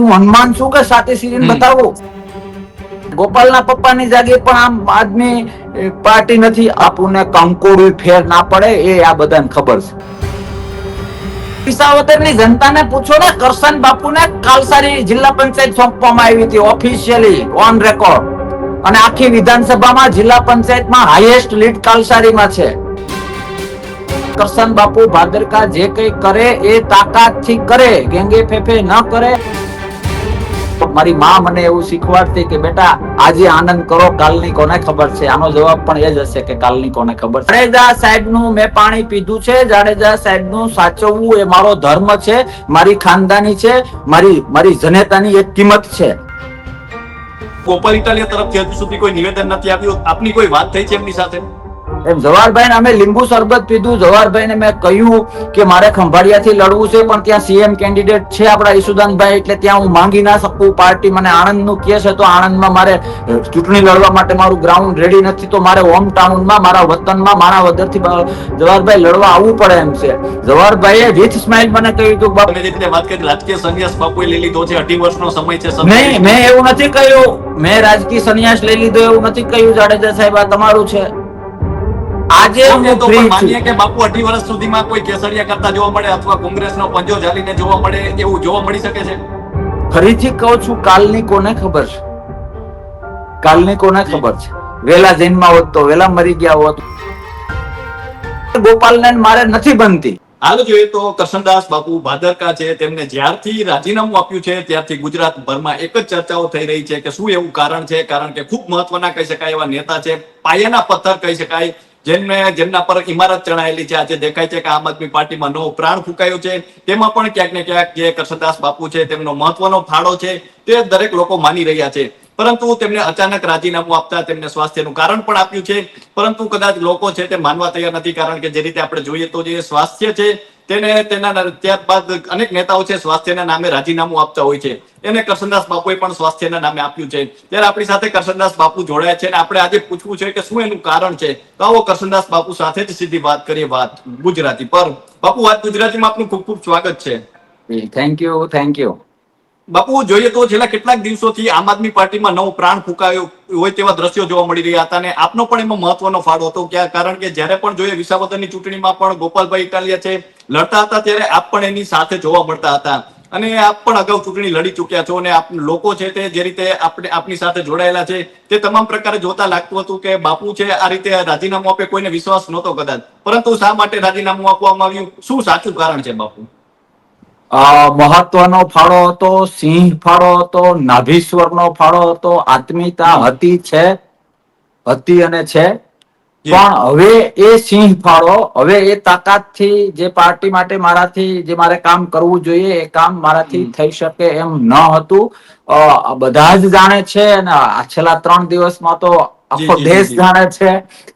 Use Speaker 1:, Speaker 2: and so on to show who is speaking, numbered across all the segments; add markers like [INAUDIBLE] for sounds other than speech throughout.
Speaker 1: હું હનુમાન છું કે સાથે સિરીન બતાવો? ગોપાલના પપ્પાની જાગે પણ આમ આદમી પાર્ટી નથી. આપણને કંકોડું ફેર ના પડે એ આ બધાને ખબર છે. વિસાવદરની જનતાને પૂછો ને કરશન બાપુને કાલસારી જિલ્લા પંચાયત સોંપવામાં આવી હતી ઓફિશિયલી ઓન રેકોર્ડ અને આખી વિધાનસભામાં જિલ્લા પંચાયતમાં હાઈએસ્ટ લીડ કાલસારીમાં છે. કરશન બાપુ ભાદરકા જે કઈ કરે એ તાકાતથી કરે ગેંગે ફેફે ન કરે. મારી મા મને એવું શીખવાડતી કે બેટા, આજે આનંદ કરો, કાલની કોને ખબર છે? આનો જવાબ પણ એ જ હશે કે કાલની કોને ખબર છે. જાડેજા સાહેબનું મેં પાણી પીધું છે, જાડેજા સાહેબનું સાચવવું એ મારો ધર્મ છે, મારી ખાનદાની છે, મારી મારી જનેતાની એક કિંમત છે.
Speaker 2: કોપર ઇટાલિયા તરફથી હજુ સુધી કોઈ નિવેદન નથી આવ્યું? આપની કોઈ વાત થઈ છે એમની સાથે?
Speaker 1: એમ જવાહરભાઈ અમે લીંબુ શરબત પીધું. જવાહરભાઈને મેં કહ્યું કે મારે ખંભાળિયાથી લડવું છે પણ ત્યાં સીએમ કેન્ડિડેટ છે આપણા ઈસુદાનભાઈ એટલે ત્યાં હું માંગી ના શકું. પાર્ટી મને આણંદનું કહે છે તો આણંદમાં મારે ચૂંટણી લડવા માટે મારું ગ્રાઉન્ડ રેડી નથી તો મારે હોમ ટાઉનમાં મારા વતનમાં મારા બ- જવાહરભાઈ લડવા આવવું પડે એમ છે. જવાહરભાઈએ વિથ સ્માઇલ મને કહ્યું હતું બાપ
Speaker 2: એટલે વાત કરી રાજકીય સંન્યાસ બાપુએ લઈ લીધો છે અઢી વર્ષનો સમય છે
Speaker 1: નહીં મેં એવું નથી કહ્યું. મેં રાજકીય સંન્યાસ લઈ લીધો એવું નથી કહ્યું જાડેજા સાહેબ આ તમારું છે. આજે હું
Speaker 2: તો પણ
Speaker 1: છું.
Speaker 2: કે બાપુ અઢી વર્ષ સુધીમાં કોઈ કેસરિયા કરતા જોવા મળે અથવા કોંગ્રેસનો પંજો ઝાલીને જોવા મળે એવું જોવા મળી શકે છે?
Speaker 1: ફરીથી કહું છું કાલની કોને ખબર છે? કાલની કોને ખબર છે? વેલા જન્મા હોત તો વેલા મરી ગયા હોત. ગોપાલને મારે નથી બનતી.
Speaker 2: હાલ જોઈએ તો કરશનદાસ બાપુ ભાદરકા છે તેમને જ્યારથી રાજીનામું આપ્યું છે ત્યારથી ગુજરાત ભરમાં એક જ ચર્ચાઓ થઈ રહી છે કે શું એવું કારણ છે? કારણ કે ખૂબ મહત્વના કહી શકાય એવા નેતા છે પાયાના પથ્થર કહી શકાય જેમને જેમના પર ઇમારત ચણાયેલી છે, આજે દેખાય છે કે આમ આદમી પાર્ટીમાં નવો પ્રાણ ફૂંકાયો છે. તેમાં પણ ક્યાંક ને ક્યાંક જે કરશનદાસ બાપુ છે, તેમનો મહત્વનો ફાળો છે, તે દરેક લોકો માની રહ્યા છે. પરંતુ તેમને અચાનક રાજીનામું આપતા તેમને સ્વાસ્થ્યનું કારણ પણ આપ્યું છે. પરંતુ કદાચ લોકો છે તે માનવા તૈયાર નથી, કારણ કે જે રીતે આપણે જોઈએ તો જે સ્વાસ્થ્ય છે તેને તેના ત્યારબાદ અનેક નેતાઓ છે, સ્વાસ્થ્યના નામે રાજીનામું આપતા હોય છે. એને કરશનદાસ બાપુએ પણ સ્વાસ્થ્યના નામે આપ્યું છે. ત્યારે આપણી સાથે કરશનદાસ બાપુ જોડાયા છે અને આપણે આજે પૂછવું છે કે શું એનું કારણ છે? તો આવો કરશનદાસ બાપુ સાથે જ સીધી વાત કરીએ વાત ગુજરાતી પર. બાપુ, વાત ગુજરાતીમાં આપનું ખૂબ ખૂબ સ્વાગત છે.
Speaker 1: થેન્ક યુ થેન્ક યુ
Speaker 2: બાપુ, જોઈએ તો છેલ્લા કેટલાક દિવસોથી આમ આદમી પાર્ટીમાં નવો પ્રાણ ફૂંકાયો હોય તેવા દ્રશ્યો જોવા મળી રહ્યા હતા અને આપનો પણ એમાં મહત્વનો ફાળો હતો. ક્યાં? કારણ કે જ્યારે પણ જોઈએ વિસાવદરની ચૂંટણીમાં પણ ગોપાલભાઈ ઇટાલિયા છે, લડતા હતા ત્યારે આપ પણ એની સાથે જોવા મળતા હતા. અને આપ પણ અગાઉ ચૂંટણી લડી ચૂક્યા છો અને આપ લોકો છે તે જે રીતે આપણે આપની સાથે જોડાયેલા છે, તે તમામ પ્રકારે જોતા લાગતું હતું કે બાપુ છે આ રીતે રાજીનામું આપે કોઈને વિશ્વાસ નહોતો કદાચ. પરંતુ શા માટે રાજીનામું આપવામાં આવ્યું? શું સાચું કારણ છે બાપુ?
Speaker 1: મહત્વનો ફાળો હતો સિંહ ફાળો હતો નાભીશ્વરનો ફાળો હતો આત્મીયતા હતી છે હતી અને છે. પણ હવે એ સિંહ ફાળો હવે એ તાકાતથી જે પાર્ટી માટે મારાથી જે મારે કામ કરવું જોઈએ એ કામ મારાથી થઈ શકે એમ ન હતું. બધા જ જાણે છે અને આ છેલ્લા ત્રણ દિવસમાં તો આખો દેશ જાણે છે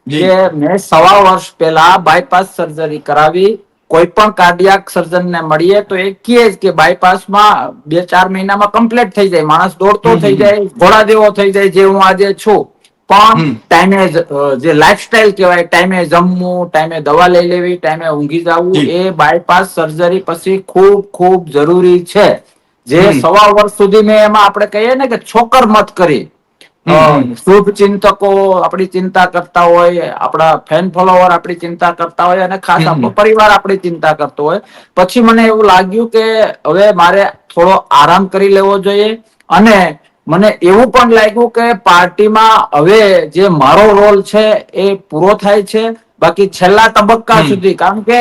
Speaker 2: જી.
Speaker 1: કે મેં સવા વર્ષ પહેલા બાયપાસ સર્જરી કરાવી. કોઈ પણ કાર્ડિયાક સર્જન ને મળીએ તો એ કહે જ કે બાયપાસમાં બે ચાર મહિનામાં કમ્પ્લીટ થઈ જાય. માણસ દોડતો થઈ જાય ઘોડા જેવો થઈ જાય જે હું આજે છું. પણ ટાઈમે જ, લાઈફસ્ટાઈલ કહેવાય ટાઈમે જમવું ટાઈમે દવા લઈ લેવી ટાઈમે ઊંઘી જવું એ બાયપાસ સર્જરી પછી ખૂબ ખૂબ જરૂરી છે. જે સવા વર્ષ સુધી મેં એમાં આપણે કહીએ ને કે છોકર મત કરી. શુભ ચિંતકો આપણી ચિંતા કરતા હોય આપણા ફેન ફોલોવર આપણી ચિંતા કરતા હોય અને ખાસ. આપણો પરિવાર આપણી ચિંતા કરતો હોય. પછી મને એવું લાગ્યું કે હવે મારે થોડો આરામ કરી લેવો જોઈએ અને મને એવું પણ લાગ્યું કે પાર્ટીમાં હવે જે મારો રોલ છે એ પૂરો થાય છે. બાકી છેલ્લા તબક્કા સુધી કારણ કે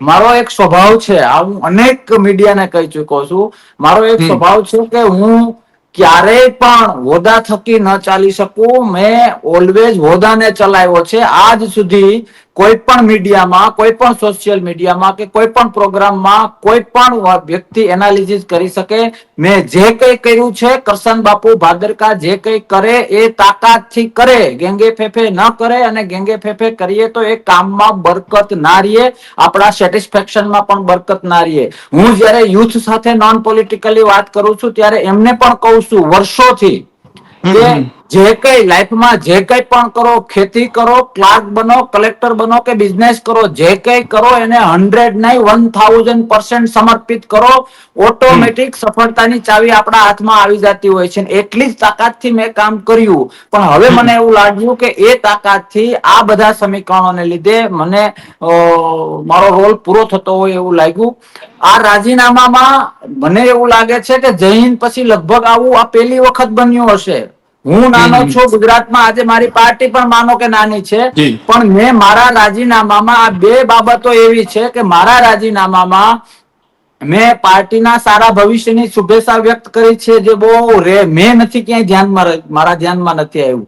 Speaker 1: મારો એક સ્વભાવ છે આ હું અનેક મીડિયાને કહી ચુકો છું. મારો એક સ્વભાવ છે કે હું ક્યારેય પણ હોદા થકી ન ચાલી શકું. મેં ઓલવેઝ હોદાને ચલાવ્યો છે. આજ સુધી કોઈ પણ મીડિયામાં કોઈ પણ સોશિયલ મીડિયામાં કે કોઈ પણ પ્રોગ્રામમાં કોઈ પણ વ્યક્તિ એનાલિસિસ કરી શકે. મેં જે કંઈ કર્યું છે, કરશન બાપુ ભાદરકા જે કંઈ કરે એ તાકાતથી કરે. ગેંગે ફેફે ન કરે અને ગેંગે ફેફે કરીએ તો એ કામમાં બરકત ના રહીએ. આપણા સેટિસ્ફેક્શનમાં પણ બરકત ના રહીએ. હું જ્યારે યુથ સાથે નોન પોલિટિકલી વાત કરું છું, ત્યારે એમને પણ કહું છું, વર્ષોથી કે. જે કઈ લાઈફમાં જે કઈ પણ કરો ખેતી કરો ક્લાર્ક બનો કલેક્ટર બનો કે બિઝનેસ કરો જે કઈ કરો એને હંડ્રેડ નહીં વન થાઉઝન્ડ પર્સન્ટ સમર્પિત કરો. ઓટોમેટિક સફળતાની ચાવી આપણા હાથમાં આવી જતી હોય છે એટલી જ તાકાતથી મેં કામ કર્યું. પણ હવે મને એવું લાગ્યું કે એ તાકાતથી આ બધા સમીકરણોને લીધે મને મારો રોલ પૂરો થતો હોય એવું લાગ્યું. આ રાજીનામામાં મને એવું લાગે છે કે જય હિન્દ પછી લગભગ આવું આ પહેલી વખત બન્યું હશે. હું નાનો. છું ગુજરાતમાં આજે મારી પાર્ટી પણ માનો કે નાની છે પણ મેં મારા રાજીનામામાં આ બે બાબતો એવી છે કે મારા રાજીનામામાં મેં પાર્ટીના સારા ભવિષ્યની શુભેચ્છા વ્યક્ત કરી છે જે બહુ રે મેં નથી ક્યાંય ધ્યાનમાં મારા ધ્યાનમાં નથી આવ્યું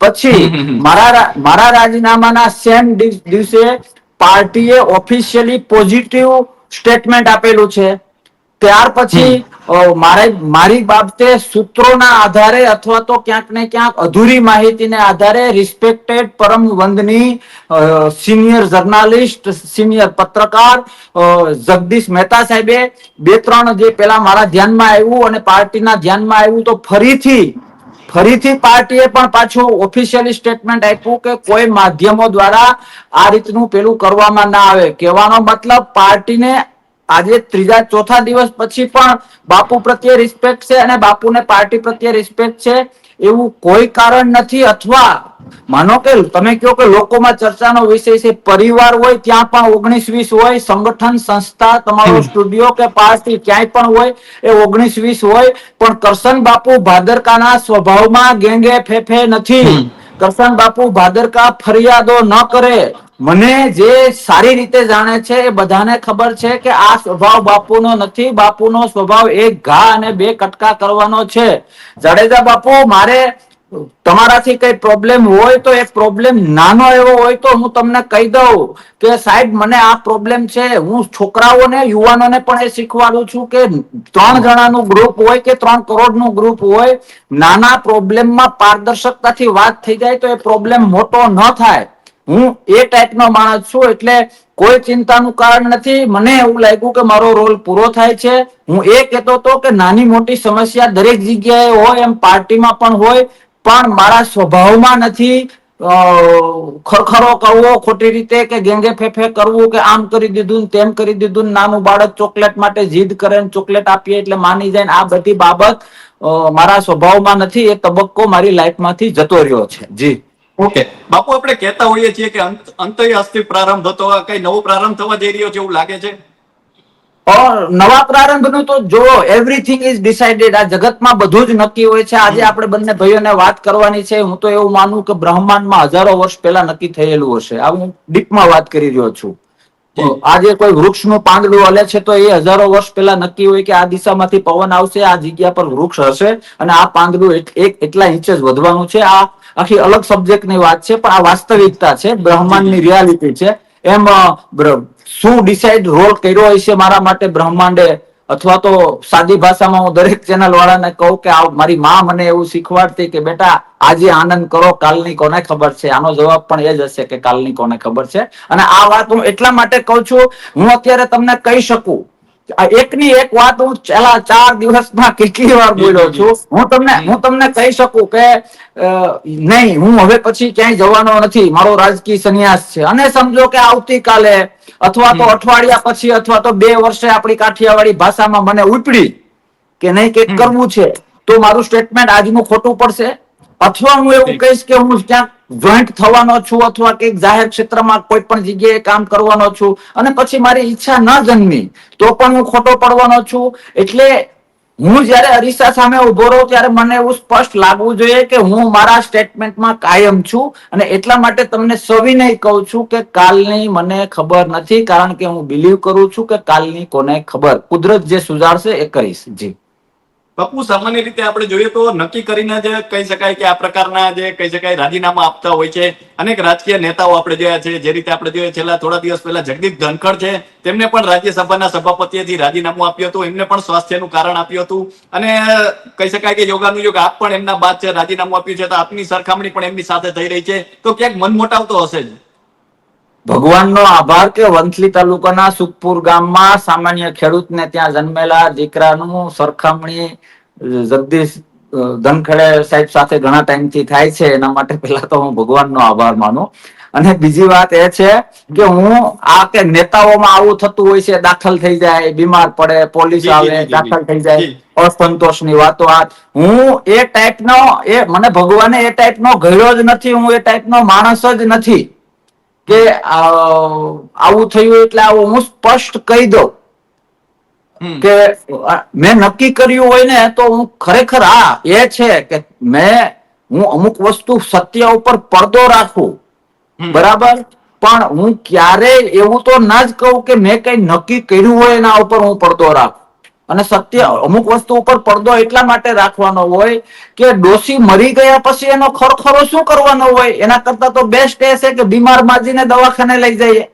Speaker 1: પછી. મારા મારા રાજીનામાના સેમ દિવસે પાર્ટીએ ઓફિશિયલી પોઝિટિવ સ્ટેટમેન્ટ આપેલું છે ત્યાર પછી મારે મારી બાબતે સૂત્રોના આધારે અથવા તો ક્યાંક ને ક્યાંક અધૂરી માહિતીને આધારે રિસ્પેક્ટેડ પરમ વંદની સિનિયર જર્નાલિસ્ટ સિનિયર પત્રકાર જગદીશ મહેતા સાહેબે બે ત્રણ જે પેલા મારા ધ્યાનમાં આવ્યું અને પાર્ટીના ધ્યાનમાં આવ્યું તો ફરીથી ફરીથી પાર્ટીએ પણ પાછું ઓફિશિયલી સ્ટેટમેન્ટ આપ્યું કે કોઈ માધ્યમો દ્વારા આ રીતનું પેલું કરવામાં ના આવે. કહેવાનો મતલબ પાર્ટીને આજે ત્રીજા ચોથા દિવસ પછી પણ બાપુ પ્રત્યે રિસ્પેક્ટ છે અને બાપુને પાર્ટી પ્રત્યે રિસ્પેક્ટ છે. એવું કોઈ કારણ નથી અથવા માનો કે તમે કહો કે લોકોમાં ચર્ચાનો વિષય છે પરિવાર હોય ત્યાં પણ ઓગણીસ વીસ હોય સંગઠન સંસ્થા તમારો સ્ટુડિયો કે પાર્ટી ક્યાંય પણ હોય એ ઓગણીસ વીસ હોય પણ કરશન બાપુ ભાદરકાના સ્વભાવમાં ગેંગે ફેફે નથી. કરશન બાપુ ભાદરકા ફરિયાદો ન કરે. મને જે સારી રીતે જાણે છે એ બધાને ખબર છે કે આ સ્વભાવ બાપુનો નથી. બાપુનો સ્વભાવ એક ઘા અને બે કટકા કરવાનો છે. જાડેજા બાપુ મારે તમારાથી કઈ પ્રોબ્લેમ હોય તો એ પ્રોબ્લેમ નાનો એવો હોય તો હું તમને કહી દઉં કે સાહેબ મને આ પ્રોબ્લેમ છે. હું છોકરાઓને યુવાનોને પણ એ શીખવાડું છું કે ત્રણ જણાનું ગ્રુપ હોય કે ત્રણ કરોડનું ગ્રુપ હોય નાના પ્રોબ્લેમમાં પારદર્શકતાથી વાત થઈ જાય તો એ પ્રોબ્લેમ મોટો ન થાય. હું એ ટાઈપનો માણસ છું એટલે કોઈ ચિંતાનું કારણ નથી. મને એવું લાગ્યું કે મારો રોલ પૂરો થાય છે. હું એ કહેતો હતો કે નાની મોટી સમસ્યા દરેક જગ્યાએ હોય, એમ પાર્ટીમાં પણ હોય, પણ મારા સ્વભાવમાં નથી. ખરખરો કરવો ખોટી રીતે કે ગેંગે ફેફે કરવું કે આમ કરી દીધું તેમ કરી દીધું નાનું બાળક ચોકલેટ માટે જીદ કરે ચોકલેટ આપીએ એટલે માની જાય આ બધી બાબત મારા સ્વભાવમાં નથી. એ તબક્કો મારી લાઈફમાંથી જતો રહ્યો છે. જી.
Speaker 2: ઓકે. બાપુ, આપણે કહેતા હોઈએ છીએ કે અંતય અસ્થિ પ્રારંભ હતો કઈ નવો પ્રારંભ થવા જઈ રહ્યો છે એવું લાગે છે?
Speaker 1: નવા પ્રારંભનું તો જો એવરીથિંગ ઇઝ ડિસાઇડેડ આ જગતમાં બધું જ નક્કી હોય છે. આજે આપણે બંને ભાઈઓને વાત કરવાની છે. હું તો એવું માનું કે બ્રહ્માંડમાં હજારો વર્ષ પહેલા નક્કી થયેલું હશે. આ હું ડીપમાં વાત કરી રહ્યો છું. આજે કોઈ વૃક્ષનું પાંદડું હલે છે તો એ હજારો વર્ષ પહેલા નક્કી હોય કે આ દિશામાંથી પવન આવશે આ જગ્યા પર વૃક્ષ હશે અને આ પાંદડું એક- એક એટલા ઇંચ જ વધવાનું છે. આ આખી અલગ સબ્જેક્ટની વાત છે પણ આ વાસ્તવિકતા છે બ્રહ્માંડની રિયાલિટી છે. એમ શું ડિસાઇડ રોલ કર્યો હશે મારા માટે બ્રહ્માંડે અથવા તો સાદી ભાષામાં હું દરેક ચેનલ વાળાને કહું કે આ મારી માં મને એવું શીખવાડતી કે બેટા, આજે આનંદ કરો, કાલની કોને ખબર છે? આનો જવાબ પણ એ જ હશે કે કાલની કોને ખબર છે? અને આ વાત હું એટલા માટે કહું છું, હું અત્યારે તમને કહી શકું એકની એક વાત હું છેલ્લા ચાર દિવસમાં કેટલી વાર બોલ્યો છું. હું તમને હું તમને કહી શકું કે નહીં હું હવે પછી ક્યાંય જવાનો નથી. મારો રાજકીય સંન્યાસ છે. અને સમજો કે આવતીકાલે અથવા તો અઠવાડિયા પછી અથવા તો બે વર્ષે આપણી કાઠિયાવાડી ભાષામાં મને ઉપડી કે નહીં કંઈક કરવું છે તો મારું સ્ટેટમેન્ટ આજનું ખોટું પડશે. અથવા હું એવું કહીશ કે હું ક્યાંક જોઈન્ટ થવાનો છું અથવા કે જાહેર ક્ષેત્રમાં કોઈ પણ જગ્યાએ કામ કરવાનો છું અને પછી મારી ઈચ્છા ન જન્મી, તો પણ હું ખોટો પડવાનો છું. એટલે હું જયારે અરીસા સામે ઊભો રહું ત્યારે મને એવું સ્પષ્ટ લાગવું જોઈએ કે હું મારા સ્ટેટમેન્ટમાં કાયમ છું અને એટલા માટે તમને સવિનય કહું છું કે કાલની મને ખબર નથી કારણ કે હું બિલીવ કરું છું કે કાલની કોને ખબર. કુદરત જે સુધારશે એ કરીશ. જી.
Speaker 2: બાપુ, સામાન્ય રીતે આપણે જોઈએ તો નક્કી કરીને જે કહી શકાય કે આ પ્રકારના જે કહી શકાય રાજીનામા આપતા હોય છે. અનેક રાજકીય નેતાઓ આપણે જોયા છે, જે રીતે આપણે જોઈએ છેલ્લા થોડા દિવસ પહેલા જગદીપ ધનખડ છે, તેમને પણ રાજ્યસભાના સભાપતિએથી રાજીનામું આપ્યું હતું, એમને પણ સ્વાસ્થ્યનું કારણ આપ્યું હતું. અને કહી શકાય કે યોગાનુયોગ આપ પણ એમના બાદ છે, રાજીનામું આપ્યું છે, તો આપની સરખામણી પણ એમની સાથે થઈ રહી છે. તો ક્યાંક મનમોટાવ તો હશે જ.
Speaker 1: ભગવાનનો આભાર કે વંથલી તાલુકાના સુખપુર ગામમાં સામાન્ય ખેડૂતને ત્યાં જન્મેલા દીકરાનું સરખામણી જગદીશ ધનખડે સાહેબ સાથે ઘણા ટાઈમથી થાય છે એના માટે પહેલા તો હું ભગવાનનો આભાર માનું. અને બીજી વાત એ છે કે હું આ કે નેતાઓમાં આવું થતું હોય છે દાખલ થઈ જાય બીમાર પડે પોલીસ આવે દાખલ થઈ. જાય અસંતોષની વાતો આ. હું એ ટાઈપનો એ મને ભગવાને એ ટાઈપનો ગયો જ નથી હું એ ટાઈપનો માણસ જ નથી. કે આવું થયું એટલે આવું હું સ્પષ્ટ કહી દઉં. કે મેં નક્કી કર્યું હોય ને તો હું ખરેખર આ એ છે કે મેં હું અમુક વસ્તુ સત્ય ઉપર પડદો રાખું. બરાબર? પણ હું ક્યારેય એવું તો ના જ કહું કે મેં કઈ નક્કી કર્યું હોય એના ઉપર હું પડદો રાખું. અને સત્ય, અમુક વસ્તુ ઉપર પડદો એટલા માટે રાખવાનો હોય કે ડોસી મરી ગયા પછી એનો ખરખરો શું કરવાનો હોય એના કરતા તો બેસ્ટ છે કે બીમાર માજીને દવાખાને લઈ જઈએ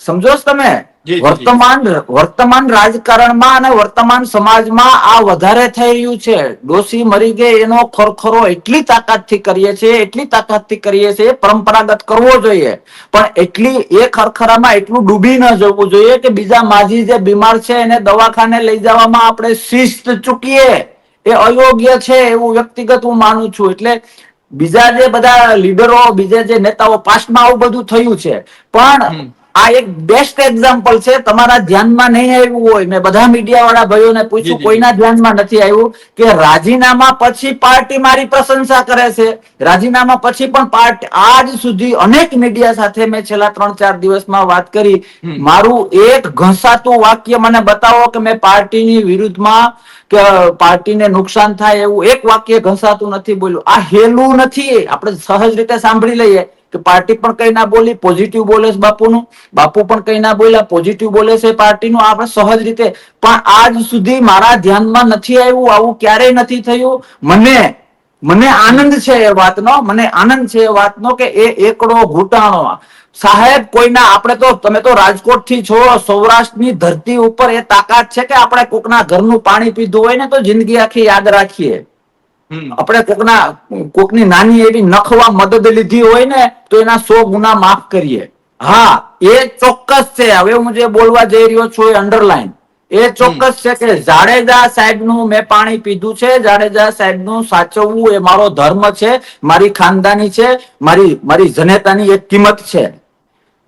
Speaker 1: સમજો તમે. વર્તમાન વર્તમાન રાજકારણમાં અને વર્તમાન સમાજમાં આ વધારે થઈ રહ્યું છે. ડોસી મરી ગઈ એનો ખરખરો એટલી તાકાતથી કરીએ છીએ એટલી તાકાતથી કરીએ છીએ પરંપરાગત કરવો જોઈએ. પણ એટલી એ ખરખરામાં એટલું ડૂબી ન જવું જોઈએ કે બીજા માજી જે બીમાર છે એને દવાખાને લઈ જવામાં આપણે શિસ્ત ચૂકીએ. એ અયોગ્ય છે એવું વ્યક્તિગત હું માનું છું. એટલે બીજા જે બધા લીડરો બીજા જે નેતાઓ પાસ્ટમાં આવું બધું થયું છે. પણ. આ એક બેસ્ટ એક્ઝામ્પલ છે. તમારા ધ્યાનમાં નહીં આવ્યું હોય મેં બધા મીડિયા વાળા ભાઈઓને પૂછ્યું કોઈના ધ્યાનમાં નથી આવ્યું કે રાજીનામા પછી પાર્ટી મારી પ્રશંસા કરે છે. રાજીનામા પછી પણ પાર્ટી આજ સુધી અનેક મીડિયા સાથે મેં છેલ્લા ત્રણ ચાર દિવસમાં વાત કરી. મારું એક ઘસાતું વાક્ય મને બતાવો કે મેં પાર્ટીની વિરુદ્ધમાં કે પાર્ટીને નુકસાન થાય એવું એક વાક્ય ઘસાતું નથી બોલ્યું. આ હેલું નથી. આપણે સહજ રીતે સાંભળી લઈએ. કે પાર્ટી પણ કઈ ના બોલી પોઝિટિવ બોલે છે બાપુનું. બાપુ પણ કઈ ના બોલ્યા પોઝિટિવ બોલે છે પાર્ટીનું. આપણે સહજ રીતે. પણ આજ સુધી મારા ધ્યાનમાં નથી આવ્યું, આવું ક્યારેય નથી થયું. મને મને આનંદ છે એ વાતનો, મને આનંદ છે એ વાતનો કે એ એકડો ઘૂંટાણો સાહેબ, કોઈના, આપણે તો, તમે તો રાજકોટથી છો, સૌરાષ્ટ્રની ધરતી ઉપર એ તાકાત છે કે આપણે કોકના ઘરનું પાણી પીધું હોય ને તો જિંદગી આખી યાદ રાખીએ. આપણે કોકના કોકની નાની એવી નખવા મદદ લીધી હોય ને તો એના સો ગુના માફ કરીએ. હા એ ચોક્કસ છે. હવે હું જે બોલવા જઈ રહ્યો છું એ અંડરલાઈન એ ચોક્કસ છે કે જાડેજા સાહેબનું મેં પાણી પીધું છે જાડેજા સાહેબનું સાચવવું એ મારો ધર્મ છે મારી ખાનદાની છે મારી મારી જનેતાની એક કિંમત છે.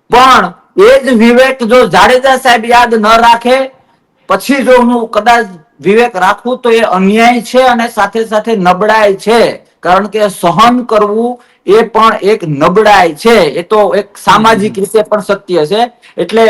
Speaker 1: પણ એ જ વિવેક જો જાડેજા સાહેબ યાદ ન રાખે પછી જો હું કદાચ વિવેક રાખું તો એ અન્યાય છે અને સાથે સાથે નબળાઈ છે. કારણ કે સહન કરવું એ પણ એક નબળાઈ છે. એ તો એક સામાજિક રીતે પણ સત્ય છે. એટલે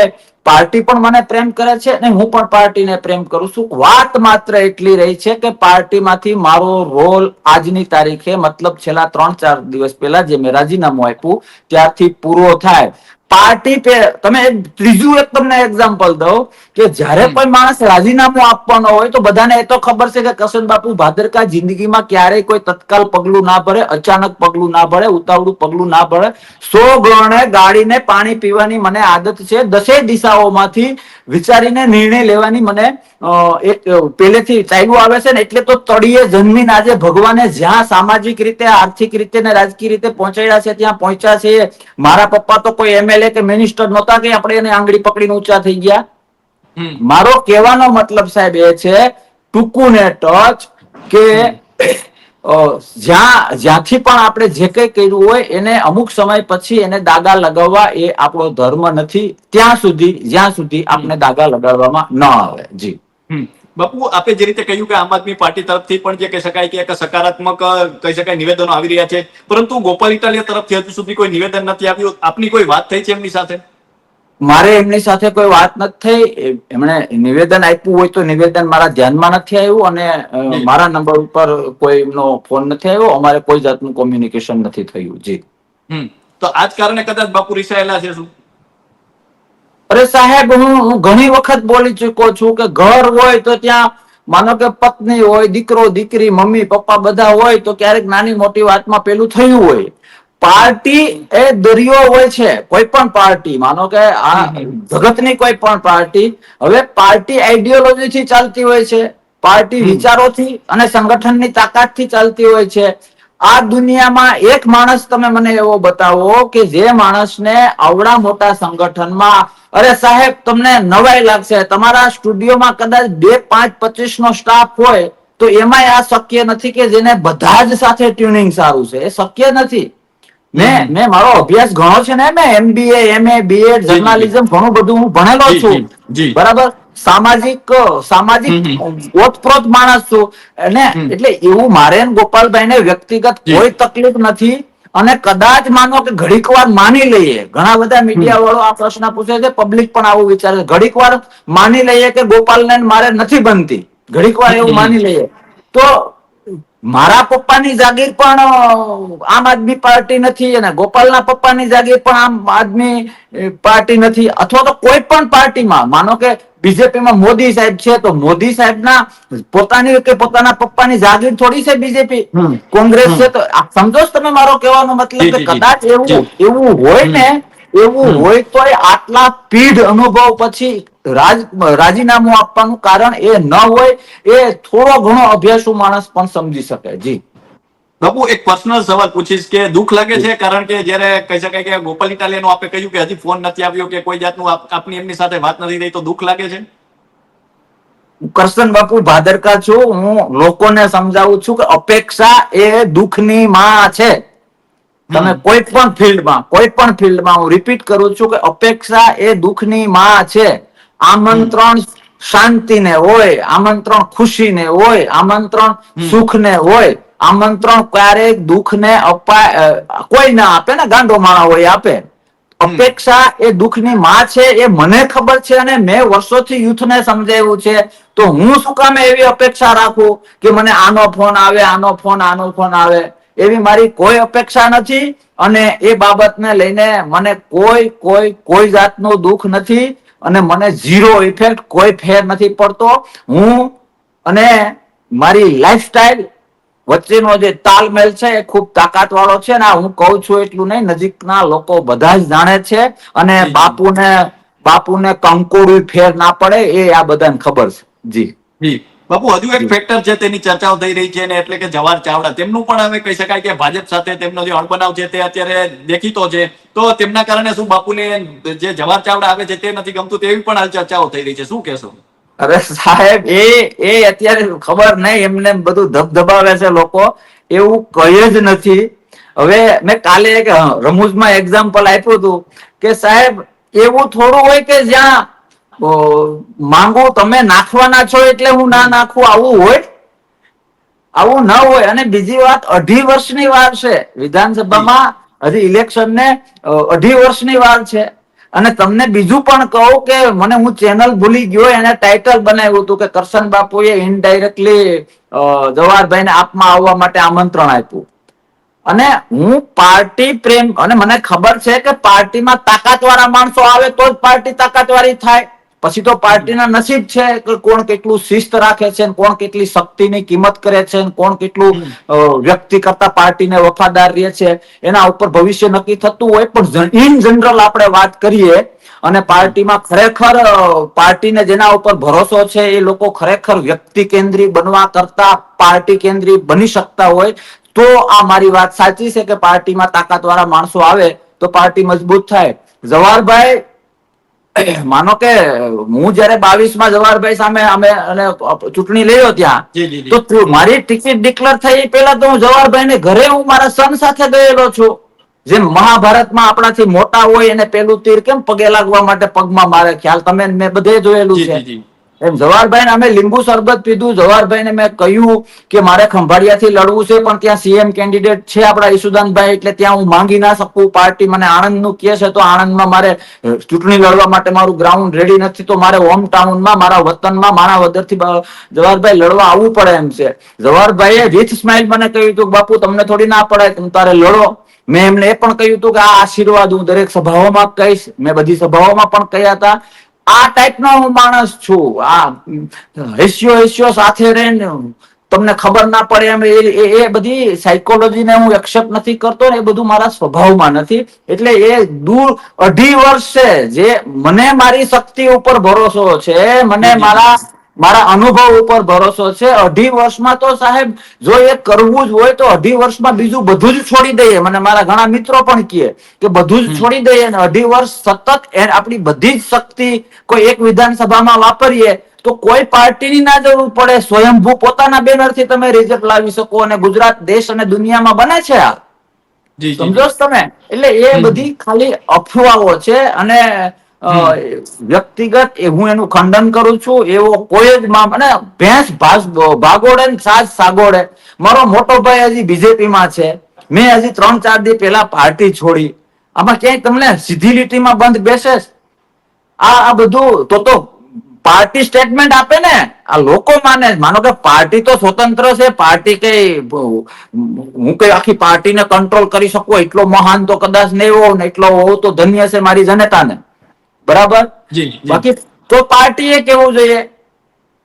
Speaker 1: પાર્ટી પણ મને પ્રેમ કરે છે અને હું પણ પાર્ટીને પ્રેમ કરું છું. વાત માત્ર એટલી રહી છે કે પાર્ટીમાંથી મારો રોલ આજની તારીખે મતલબ છેલ્લા ત્રણ ચાર દિવસ પહેલા જે મેં રાજીનામું આપ્યું ત્યારથી પૂરો થાય. પાર્ટી પે તમે ત્રીજું એક તમને એક્ઝામ્પલ દઉં કે જ્યારે કોઈ માણસ રાજીનામું આપવાનો હોય તો બધાને એ તો ખબર છે કે કસન બાપુ ભાદરકા જિંદગીમાં ક્યારેય કોઈ તત્કાલ પગલું ના ભરે અચાનક પગલું ના ભરે ઉતાવળું પગલું ના ભરે. સો ગણે ગાડીને પાણી પીવાની મને આદત છે. દસે દિશાઓમાંથી વિચારીને નિર્ણય લેવાની મને એક પહેલેથી ચાલ્યું આવે છે ને એટલે તો તળિયે જન્મીને આજે ભગવાને જ્યાં સામાજિક રીતે આર્થિક રીતે ને રાજકીય રીતે પહોંચાડ્યા છે ત્યાં પહોંચ્યા છે. મારા પપ્પા તો કોઈ એમએલએ કે મિનિસ્ટર નહોતા કે આપણે એને આંગળી પકડીને ઊંચા થઈ ગયા. મારો કહેવાનો મતલબ સાહેબ એ છે ટૂંકું ને ટચ કે જ્યાં જ્યાંથી પણ આપણે જે કંઈ કર્યું હોય એને અમુક સમય પછી એને દાગા લગાવવા એ આપણો ધર્મ નથી. ત્યાં સુધી જ્યાં સુધી આપણે દાગા લગાડવામાં ન આવે. જી.
Speaker 2: બાપુ આપે જે રીતે કહ્યું કે આમ આદમી પાર્ટી તરફથી પણ જે કહી શકાય કે એક સકારાત્મક કહી શકાય નિવેદનો આવી રહ્યા છે. પરંતુ ગોપાલ ઇટાલિયા તરફથી હજુ સુધી કોઈ નિવેદન નથી આવ્યું. આપની કોઈ વાત થઈ છે એમની સાથે?
Speaker 1: મારે એમની સાથે કોઈ વાત નથી થઈ. એમણે નિવેદન આપ્યું હોય તો નિવેદન મારા ધ્યાનમાં નથી આવ્યું અને મારા નંબર ઉપર કોઈ એમનો ફોન નથી આવ્યો. અમારે કોઈ જાતનું કોમ્યુનિકેશન નથી થયું. જી.
Speaker 2: તો આ જ કારણે કદાચ બાપુ રિસાયેલા છે શું?
Speaker 1: અરે સાહેબ હું હું ઘણી વખત બોલી ચુક્યો છું કે ઘર હોય તો ત્યાં માનો કે પત્ની હોય દીકરો દીકરી મમ્મી પપ્પા બધા હોય તો ક્યારેક નાની મોટી વાતમાં પેલું થયું હોય. પાર્ટી એ દરિયો હોય છે કોઈ પણ પાર્ટી માનો કે આ જગતની કોઈ પણ પાર્ટી હવે પાર્ટી આઈડિયોલોજી થી ચાલતી હોય છે પાર્ટી વિચારોથી અને સંગઠનની તાકાતથી ચાલતી હોય છે. આ દુનિયામાં એક માણસ તમે મને એવો બતાવો કે જે માણસને આવડા મોટા સંગઠનમાં, અરે સાહેબ, તમને નવાઈ લાગશે. તમારા સ્ટુડિયોમાં કદાચ બે પાંચ પચીસ નો સ્ટાફ હોય, તો એમાંય આ શક્ય નથી કે જેને બધા જ સાથે ટ્યુનિંગ સારું છે. એ શક્ય નથી. મેં મેં મારો અભ્યાસ ઘણો છે ને મેં એમબીએ એમએ
Speaker 2: જી.
Speaker 1: જર્નાલિઝમ ઘણું બધું હું ભણેલો છું. બરાબર? સામાજિક સામાજિક ઓતપ્રોત માણસ છું. અને એટલે એવું મારે ગોપાલભાઈ ને વ્યક્તિગત કોઈ તકલીફ નથી અને કદાચ માનો કે ઘડીક વાર માની લઈએ. ઘણા બધા મીડિયા વાળો આ પ્રશ્ન પૂછે છે પબ્લિક પણ આવું વિચારે ઘડીક વાર માની લઈએ કે ગોપાલને મારે નથી બનતી. ઘડીક વાર એવું માની લઈએ. તો મારા પપ્પાની જાગીર પણ આમ આદમી પાર્ટી નથી અને ગોપાલના પપ્પાની જાગીર પણ આમ આદમી પાર્ટી નથી. અથવા તો કોઈ પણ પાર્ટીમાં માનો કે બીજેપીમાં મોદી સાહેબ છે તો મોદી સાહેબના પોતાની કે પોતાના પપ્પાની જાગીર થોડી છે બીજેપી. કોંગ્રેસ છે તો સમજો તમે મારો કહેવાનો મતલબ કે. કદાચ એવું એવું હોય ને એવું હોય તો આટલા પીઢ અનુભવ પછી રાજ રાજીનામું આપવાનું કારણ એ ન હોય એ થોડો ઘણો અભ્યાસુ માણસ પણ સમજી શકે. જી.
Speaker 2: બાપુ એક પર્સનલ સવાલ પૂછીશ કે દુઃખ લાગે છે? કારણ કે જ્યારે કહી શકાય કે ગોપાલ ઇટાલિયાનો આપે કહ્યું કે હજી ફોન નથી આવ્યો કે કોઈ જાતનું આપ- આપની એમની સાથે વાત નથી થઈ તો દુઃખ લાગે છે?
Speaker 1: કરશન બાપુ ભાદરકા છું. હું લોકોને સમજાવું છું કે અપેક્ષા એ દુઃખની માં છે. તમે કોઈ પણ ફિલ્ડમાં કોઈ પણ ફિલ્ડમાં હું રિપીટ કરું છું કે અપેક્ષા એ દુઃખની માં છે. આમંત્રણ શાંતિને હોય આમંત્રણ ખુશીને હોય આમંત્રણ સુખને હોય આમંત્રણ ક્યારેક દુઃખને અપાય કોઈ ના આપે ને ગાંડો માણા હોય આપે. અપેક્ષા એ દુઃખની માં છે એ મને ખબર છે અને મેં વર્ષોથી યુથને સમજાવ્યું છે. તો હું શું કામ એવી અપેક્ષા રાખું કે મને આનો ફોન આવે આનો ફોન આનો ફોન આવે? એવી મારી કોઈ અપેક્ષા નથી અને એ બાબતને લઈને મને કોઈ કોઈ કોઈ જાતનું દુઃખ નથી અને મને ઝીરો ઇફેક્ટ કોઈ ફેર નથી પડતો. હું અને મારી લાઈફસ્ટાઈલ વચ્ચેનો જે તાલમેલ છે એ ખૂબ તાકાત વાળો છે ને હું કહું છું એટલું નહીં નજીકના લોકો બધા જ જાણે છે અને બાપુને બાપુને કંકોડું ફેર ના પડે એ આ બધાને ખબર છે. જી.
Speaker 2: જી. બાપુ, હજુ એક ફેક્ટર છે તેની ચર્ચાઓ થઈ રહી છે ને એટલે કે જવાહર ચાવડા, તેમનું પણ હવે કહી શકાય કે ભાજપ સાથે તેમનો જે અણબનાવ છે તે અત્યારે દેખીતો છે. તો તેમના કારણે શું બાપુને જે જવાહર ચાવડા આવે છે તે નથી ગમતું તેવી પણ હાલ ચર્ચાઓ થઈ રહી છે. શું કહેશો?
Speaker 1: અરે સાહેબ, એ એ અત્યારે ખબર નહીં, એમને બધું ધબધબાવે છે લોકો. એવું કહે જ નથી. હવે મેં કાલે એક રમૂજમાં એક્ઝામ્પલ આપ્યું હતું કે સાહેબ, એવું થોડું હોય કે જ્યાં માંગુ તમે નાખવાના છો એટલે હું ના નાખું, આવું હોય? આવું ન હોય. અને બીજી વાત, અઢી વર્ષની વાર છે. વિધાનસભામાં હજી ઇલેક્શન ને અઢી વર્ષની વાર છે. અને તમને બીજું પણ કહું કે મને હું ચેનલ ભૂલી ગયો, એને ટાઇટલ બનાવ્યું હતું કે કરશન બાપુએ ઇનડાયરેક્ટલી જવાહરભાઈ ને આપમાં આવવા માટે આમંત્રણ આપ્યું. અને હું પાર્ટી પ્રેમ, અને મને ખબર છે કે પાર્ટીમાં તાકાતવાળા માણસો આવે તો જ પાર્ટી તાકાતવાળી થાય. પછી તો પાર્ટીના નસીબ છે કે કોણ કેટલું શિસ્ત રાખે છે કોણ કેટલી શક્તિની કિંમત કરે છે કોણ કેટલું વ્યક્તિ કરતા પાર્ટીને વફાદાર રહે છે. એના ઉપર ભવિષ્ય નક્કી થતું હોય પણ ઇન જનરલ આપણે વાત કરીએ અને પાર્ટીમાં ખરેખર પાર્ટીને જેના ઉપર ભરોસો છે એ લોકો ખરેખર વ્યક્તિ કેન્દ્રી બનવા કરતા પાર્ટી કેન્દ્રી બની શકતા હોય તો આ મારી વાત સાચી છે કે પાર્ટીમાં તાકાતવાળા માણસો આવે તો પાર્ટી મજબૂત થાય. જવાહરભાઈ [COUGHS] માનો કે હું જયારે બાવીસમાં જવાહરભાઈ સામે અમે અને ચૂંટણી લયો ત્યાં. તો મારી ટિકિટ ડિક્લેર થઈ પેલા તો હું જવાહરભાઈ ને ઘરે હું મારા સન સાથે ગયેલો છું. જેમ મહાભારતમાં આપણાથી મોટા હોય એને પેલું તીર કેમ પગે લાગવા માટે પગમાં મારે? ખ્યાલ તમે મેં બધે જોયેલું છે. એમ જવાહરભાઈ અમે લીંબુ શરબત પીધું. જવાહરભાઈ ને મેં કહ્યું કે મારે ખંભાળિયાથી લડવું છે, પણ ત્યાં સીએમ કેન્ડિડેટ છે આપણા ઈસુદાનભાઈ એટલે ત્યાં હું માંગી ના શકું. પાર્ટી મને આણંદનું કે છે, તો આણંદમાં મારે ચૂંટણી લડવા માટે મારું ગ્રાઉન્ડ રેડી નથી, તો મારે હોમ ટાઉનમાં મારા વતનમાં, મારા વદરથી જવાહરભાઈ લડવા આવવું પડે એમ છે. જવાહરભાઈએ વિથ સ્માઇલ મને કહ્યું હતું બાપુ, તમને થોડી ના પડે તમે તારે લડો. મેં એમને એ પણ કહ્યું હતું કે, આ આશીર્વાદ હું દરેક સભાઓમાં કહીશ. મેં બધી સભાઓમાં પણ કહ્યા હતા આ ટાઈપનો હું માણસ છું. આ હેસ્યો હેસ્યો સાથે રહીને તમને ખબર ના પડે એમ એ- એ બધી સાયકોલોજીને હું એક્સેપ્ટ નથી કરતો ને એ બધું મારા સ્વભાવમાં નથી. એટલે એ દૂર અઢી વર્ષ છે જે મને મારી શક્તિ ઉપર ભરોસો છે મને મારા મારા અનુભવ ઉપર ભરોસો છે. અઢી વર્ષમાં તો સાહેબ જો એ કરવું જ હોય તો અઢી વર્ષમાં બીજું બધું જ છોડી દઈએ. મને મારા ઘણા મિત્રો પણ કહે કે બધું જ છોડી દઈએ અને અઢી વર્ષ સતત આપણી બધી જ શક્તિ કોઈ એક વિધાનસભામાં વાપરીએ તો કોઈ પાર્ટીની ના જરૂર પડે. સ્વયંભૂ પોતાના બેનરથી તમે રિઝલ્ટ લાવી શકો અને ગુજરાત દેશ અને દુનિયામાં બને છે આ. સમજો તમે? એટલે એ બધી ખાલી અફવાઓ છે અને વ્યક્તિગત એ હું એનું ખંડન કરું છું, એવો કોઈ જ અને ભેંસ ભાગોડે સાજ સાગોડે મારો મોટો ભાઈ હજી બીજેપીમાં છે. મેં હજી ત્રણ ચાર દી પહેલા પાર્ટી છોડી. આમાં ક્યાંય તમને સીધી લીટીમાં બંધ બેસે આ આ બધું, તો તો પાર્ટી સ્ટેટમેન્ટ આપે ને, આ લોકો માને માનો કે પાર્ટી તો સ્વતંત્ર છે, પાર્ટી કઈ, હું કઈ આખી પાર્ટીને કંટ્રોલ કરી શકું એટલો મહાન તો કદાચ નહીં હોઉં ને એટલો હોઉં તો ધન્ય છે મારી જનતાને. બરાબર. બાકી તો પાર્ટીએ કેવું જોઈએ.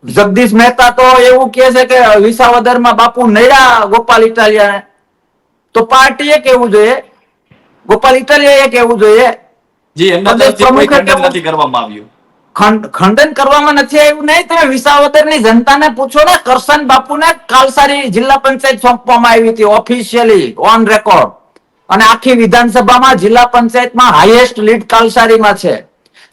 Speaker 1: જગદીશ મહેતા તો એવું કે છે કે વિસાવદરમાં બાપુ નૈરા ગોપાલ ઇટાલિયાને. તો પાર્ટીએ કેવું જોઈએ. ગોપાલ ઇટાલિયાએ કેવું? જોઈએ
Speaker 2: ખંડન કરવામાં
Speaker 1: નથી આવ્યું? નહીં તમે વિસાવદરની જનતાને પૂછો ને કરશન બાપુને કાલસારી જિલ્લા પંચાયત સોંપવામાં આવી હતી ઓફિશિયલી ઓન રેકોર્ડ. અને આખી વિધાનસભામાં જિલ્લા પંચાયતમાં હાઈએસ્ટ લીડ કાલસારીમાં છે.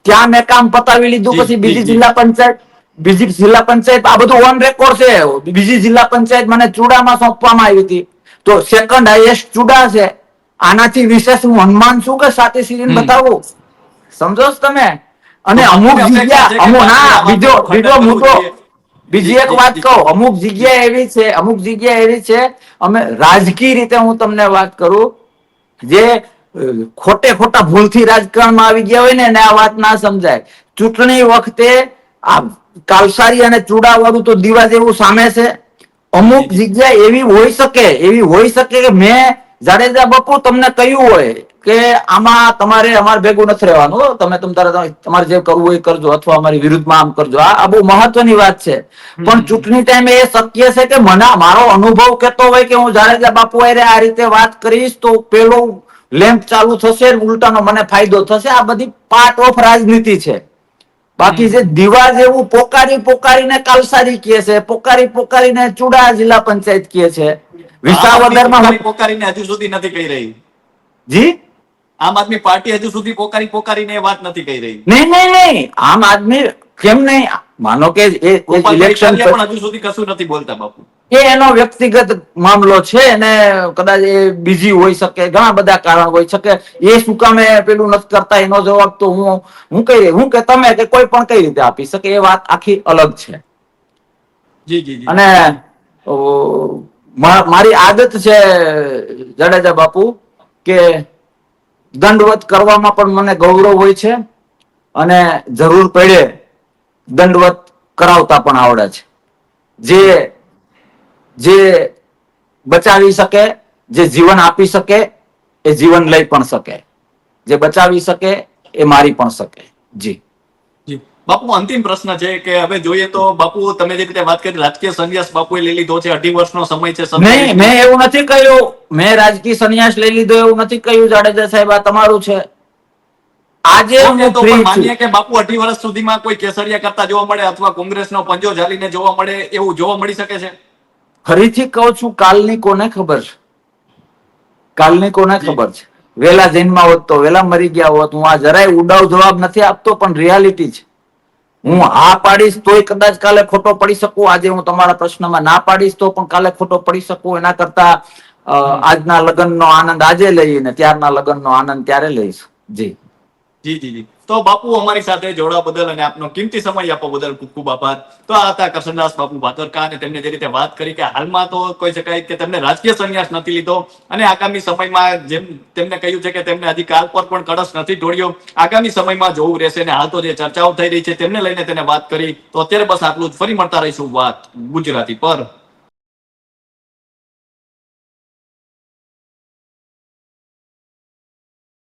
Speaker 1: ત્યાં મેં કામ પતાવી લીધું પછી બીજી જિલ્લા પંચાયત બીજી જિલ્લા પંચાયત આ બધું ઓન રેકોર્ડ છે. બીજી જિલ્લા પંચાયત મને ચુડામાં સોંપવામાં આવી હતી. તો સેકન્ડ હાઈએસ્ટ ચુડા છે. આનાથી વિશેષ હું હનુમાન છું કે સાથે સિરીન બતાવું? સમજો તમે? અને અમુક જગ્યા અમુક ના બીજો બીજો મુદ્દો. બીજી એક વાત. કહું. અમુક જગ્યા એવી છે અમુક જગ્યા એવી છે. અમે રાજકીય રીતે હું તમને વાત કરું જે ખોટે ખોટા ભૂલથી રાજકારણમાં આવી ગયા હોય ને આ વાત ના સમજાય. ચૂંટણી વખતે આ કાલસારી અને ચૂડાવાળું તો દીવા જેવું સામે છે. અમુક જગ્યા એવી હોઈ શકે એવી હોઈ શકે કે મેં જાડેજા બાપુ તમને કહ્યું હોય કે આમાં તમારે અમારે ભેગું નથી રહેવાનું તમે તમ તારે તમારે જે કરવું હોય કરજો અથવા અમારી વિરુદ્ધમાં આમ કરજો. આ બહુ મહત્વની વાત છે. પણ ચૂંટણી ટાઈમે એ શક્ય છે કે મને મારો અનુભવ કેતો હોય કે હું જાડેજા બાપુ આ રીતે વાત કરીશ તો પેલું લેમ્પ ચાલુ થશે ઉલટાનો મને ફાયદો થશે. આ બધી પાર્ટ ઓફ રાજનીતિ છે. બાકી જે દીવા જેવું પોકારી પોકારીને કાલસારી કહે છે પોકારી પોકારીને ચુડા જિલ્લા પંચાયત કહે છે. વિસાવદરમાં
Speaker 2: પોકારી પોકારીને હજુ સુધી નથી કહી રહી.
Speaker 1: જી?
Speaker 2: આમ આદમી પાર્ટી હજુ સુધી પોકારી પોકારીને વાત નથી કહી રહી.
Speaker 1: નહીં નહીં નહીં. આમ આદમી કેમ નહીં? માનો કે એ ઇલેક્શન
Speaker 2: પણ હજુ સુધી કશું નથી બોલતા બાપુ.
Speaker 1: એ એનો વ્યક્તિગત મામલો છે અને કદાચ એ બીજી હોઈ શકે ઘણા બધા કારણ હોઈ શકે. એ શું કામે પેલું નથી કરતા એનો જવાબ તો હું હું કઈ હું કે તમે કે કોઈ પણ કઈ રીતે આપી શકે એ વાત આખી અલગ છે.
Speaker 2: જી જી
Speaker 1: અને મારી આદત છે જાડેજા બાપુ કે દંડવત કરવામાં પણ મને ગૌરવ હોય છે અને જરૂર પડે દંડવત કરાવતા પણ આવડે છે. જે જે બચાવી શકે જે જીવન આપી શકે એ જીવન લઈ પણ શકે. જે બચાવી શકે એ મારી પણ શકે. જી.
Speaker 2: જી. બાપુ અંતિમ પ્રશ્ન છે કે હવે જોઈએ તો બાપુ તમે જે રીતે વાત કરી રાજકીય સંન્યાસ બાપુએ લઈ લીધો છે અઢી વર્ષનો સમય છે
Speaker 1: નહીં મેં એવું નથી કહ્યું. મેં રાજકીય સંન્યાસ લઈ લીધો એવું નથી કહ્યું જાડેજા સાહેબ આ તમારું છે. આજે હું
Speaker 2: તો માનીએ કે બાપુ અઢી વર્ષ સુધીમાં કોઈ કેસરિયા કરતા જોવા મળે અથવા કોંગ્રેસનો પંજો ઝાલીને જોવા મળે એવું જોવા મળી શકે છે?
Speaker 1: ફરીથી કહું છું કાલની કોને ખબર છે? કાલની કોને ખબર છે? વેલા જન્મા હોત તો વેલા મરી ગયા હોત. હું આ જરાય ઉડાવ જવાબ નથી આપતો પણ રિયાલિટી છે. હું હા પાડીશ તોય કદાચ કાલે ખોટો પડી શકું. આજે હું તમારા પ્રશ્નમાં ના પાડીશ તો પણ કાલે ખોટો પડી શકું. એના કરતા આજના લગ્નનો આનંદ આજે લઈને ત્યારના લગ્નનો આનંદ ત્યારે લઈશ. જી.
Speaker 2: જી જી જી. તો બાપુ અમારી સાથે જોડવા બદલ અને આપનો કિંમતી સમય આપવા બદલ ખૂબ ખૂબ આભાર. તો આ હતા કરશનદાસ બાપુ ભાદરકા અને તેમને જે રીતે વાત કરી કે હાલમાં તો કહી શકાય કે તેમને રાજકીય સંન્યાસ નથી લીધો અને આગામી સમયમાં જેમ તેમને કહ્યું છે કે તેમને અધિકાર પર પણ કળશ નથી ઢોળ્યો, આગામી સમયમાં જોવું રહેશે અને હાલ તો જે ચર્ચાઓ થઈ રહી છે તેમને લઈને તેને વાત કરી. તો અત્યારે બસ આટલું જ. ફરી મળતા રહીશું વાત ગુજરાતી પર.